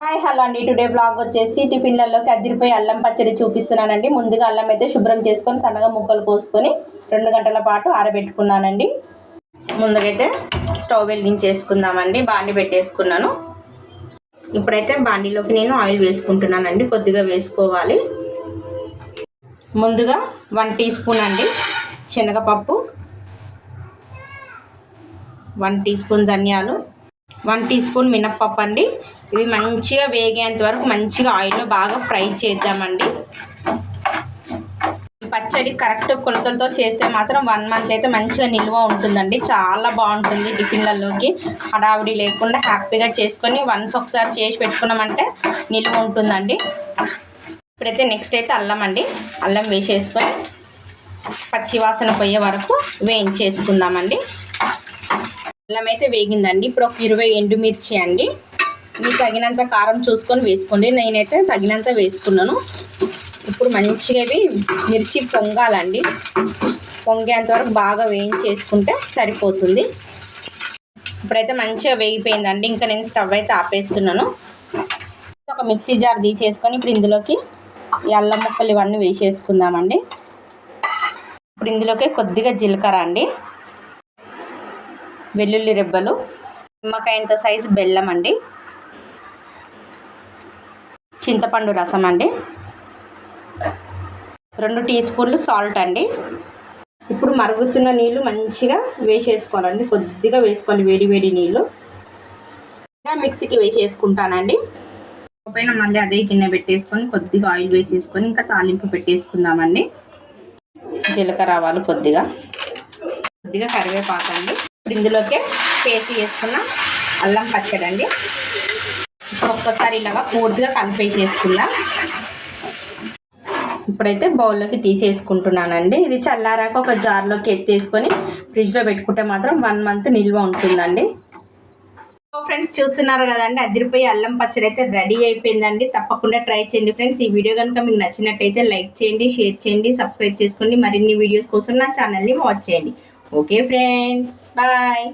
Hi hello అండి. Today blog వచ్చేసి టిఫిన్లలోకి అదిరిపోయి అల్లం పచ్చడి చూపిస్తున్నానండి. ముందుగా అల్లం అయితే శుభ్రం చేసుకొని సన్నగా ముక్కలు కోసుకొని రెండు గంటల పాటు ఆరబెట్టుకున్నానండి. ముందుకైతే స్టవ్ వెలిగించేసుకుందామండి. బాండి పెట్టేసుకున్నాను. ఇప్పుడైతే బాండీలోకి నేను ఆయిల్ వేసుకుంటున్నానండి. కొద్దిగా వేసుకోవాలి. ముందుగా వన్ టీ స్పూన్ అండి శనగపప్పు వన్ టీ స్పూన్ ధనియాలు వన్ టీ స్పూన్ మినప్పప్పు అండి. ఇవి మంచిగా వేగేంత వరకు మంచిగా ఆయిల్లో బాగా ఫ్రై చేద్దామండి. పచ్చడి కరెక్ట్ కొలతలతో చేస్తే మాత్రం వన్ మంత్ అయితే మంచిగా నిల్వ ఉంటుందండి. చాలా బాగుంటుంది టిఫిన్లలోకి. హడావిడి లేకుండా హ్యాపీగా చేసుకొని వన్స్ ఒకసారి చేసి పెట్టుకున్నామంటే నిల్వ ఉంటుందండి. ఇప్పుడైతే నెక్స్ట్ అయితే అల్లం అండి. అల్లం వేసేసుకొని పచ్చివాసన పోయే వరకు వేయించేసుకుందామండి. అల్లం అయితే వేగిందండి. ఇప్పుడు ఒక ఇరవై ఎండుమిర్చి అండి. మీకు తగినంత కారం చూసుకొని వేసుకోండి. నేనైతే తగినంత వేసుకున్నాను. ఇప్పుడు మంచిగా ఇవి మిర్చి పొంగాలండి. పొంగేంత వరకు బాగా వేయించేసుకుంటే సరిపోతుంది. ఇప్పుడైతే మంచిగా వేగిపోయిందండి. ఇంకా నేను స్టవ్ అయితే ఆపేస్తున్నాను. ఒక మిక్సీ జార్ తీసేసుకొని ఇప్పుడు ఇందులోకి ఈ అల్లం ముక్కలు ఇవన్నీ వేసేసుకుందామండి. ఇప్పుడు ఇందులోకి కొద్దిగా జీలకర్ర అండి. వెల్లుల్లి రెబ్బలు నిమ్మకాయంత సైజు బెల్లం అండి. చింతపండు రసం అండి. రెండు టీ స్పూన్లు సాల్ట్ అండి. ఇప్పుడు మరుగుతున్న నీళ్ళు మంచిగా వేసేసుకోవాలండి. కొద్దిగా వేసుకోవాలి వేడి వేడి నీళ్ళు మిక్సీకి వేసేసుకుంటానండి. పైన మళ్ళీ అదే గిన్నె పెట్టేసుకొని కొద్దిగా ఆయిల్ వేసేసుకొని ఇంకా తాలింపు పెట్టేసుకుందామండి. జీలకర్ర ఆవాలు కొద్దిగా. కొద్దిగా కరివేపాకు అండి ఇందులోకే పేసి వేసుకున్న అల్లం పచ్చడి అండి ఒక్కసారి ఇలాగా పూర్తిగా కలిపేసేసుకుందాం ఇప్పుడైతే బౌల్లోకి తీసేసుకుంటున్నానండి. ఇది చల్లారాక ఒక జార్లోకి ఎత్తేసుకొని ఫ్రిడ్జ్లో పెట్టుకుంటే మాత్రం వన్ మంత్ నిల్వ ఉంటుందండి. ఫ్రెండ్స్ చూస్తున్నారు కదండి అదిరిపోయి అల్లం పచ్చడి అయితే రెడీ అయిపోయిందండి. తప్పకుండా ట్రై చేయండి ఫ్రెండ్స్. ఈ వీడియో కనుక మీకు నచ్చినట్టయితే లైక్ చేయండి షేర్ చేయండి సబ్స్క్రైబ్ చేసుకోండి. మరిన్ని వీడియోస్ కోసం నా ఛానల్ని వాచ్ చేయండి. Okay friends bye.